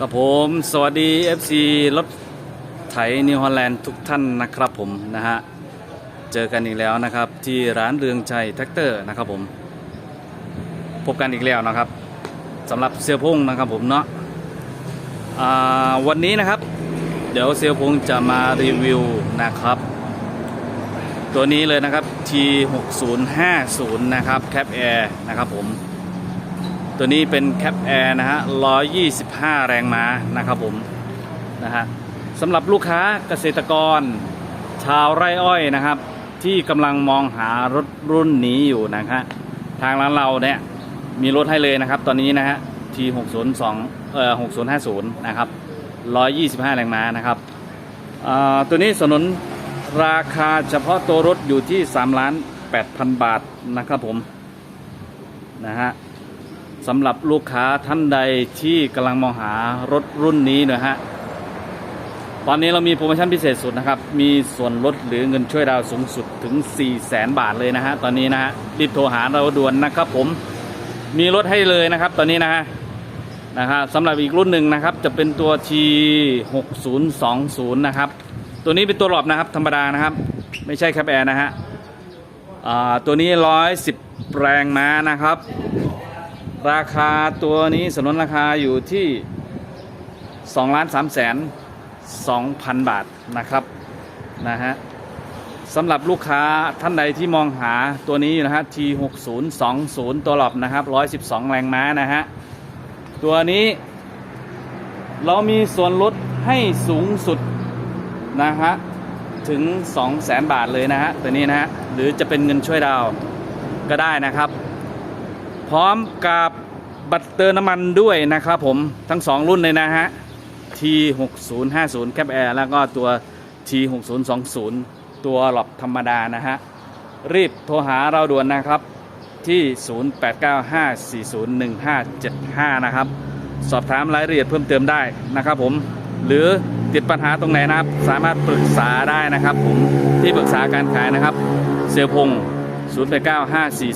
กับผมสวัสดี FC รถไถนิวฮอลแลนด์ทุกท่านนะครับผมนะฮะ เจอกันอีกแล้วนะครับที่ร้านเรืองชัยแท็กเตอร์นะครับผม พบกันอีกแล้วนะครับสำหรับเซียวพงนะครับผมเนาะาวันนี้นะครับ เดี๋ยวเซียวพงจะมารีวิวนะครับ ตัวนี้เลยนะครับ T6050 นะครับแคปแอร์นะครับผม ตัวนี้เป็นแคปแอร์นะฮะ 125 แรงม้านะครับผมนะฮะสำหรับลูกค้าเกษตรกร ชาวไร่อ้อยนะครับ ที่กำลังมองหารถรุ่นนี้อยู่นะฮะทางร้านเราเนี่ยมีรถให้เลยนะครับ ตอนนี้นะฮะ T602 เอ่อ6050 นะครับ 125 แรงม้านะครับอ่าตัวนี้สนุนราคาเฉพาะตัวรถอยู่ที่3ล้าน8,000 บาทนะครับผมนะฮะ สำหรับลูกค้าท่านใดที่กำลังมองหารถรุ่นนี้นะฮะ ตอนนี้เรามีโปรโมชั่นพิเศษสุดนะครับ มีส่วนลดหรือเงินช่วยดาวสูงสุดถึง 4 0 0แสนบาทเลยนะฮะ ตอนนี้นะฮะ รีบโทรหาเราด่วนนะครับผม มีรถให้เลยนะครับ ตอนนี้นะฮะนะฮะสำหรับอีกรุ่นหนึ่งนะครับ จะเป็นตัว T 6 0 2 0 นะครับ ตัวนี้เป็นตัวหลอบนะครับ ธรรมดานะครับ ไม่ใช่แคปแอร์นะฮะตัวนี้ 110 แรงม้านะครับ ราคาตัวนี้สนนราคาอยู่ที่2ล้าน3แสน2พันบาทนะครับนะฮะสำหรับลูกค้าท่านใดที่มองหาตัวนี้อยู่นะฮะ T6020 ตัวหลบนะครับ112 แรงม้านะฮะ ตัวนี้ เรามีส่วนลดให้สูงสุดนะฮะ ถึง2แสนบาทเลยนะฮะ ตัวนี้นะฮะ หรือจะเป็นเงินช่วยดาวก็ได้นะครับ พร้อมกับบัตรเติมน้ำมันด้วยนะครับผมทั้ง 2 รุ่นเลยนะฮะ T6050 Cap Air แล้วก็ตัว T6020 ตัวหลบธรรมดานะฮะ รีบโทรหาเราด่วนนะครับที่ 0895401575 นะครับ สอบถามรายละเอียดเพิ่มเติมได้นะครับผม หรือติดปัญหาตรงไหนนะครับ สามารถปรึกษาได้นะครับผมที่ปรึกษาการขายนะครับ เซลพง0895401575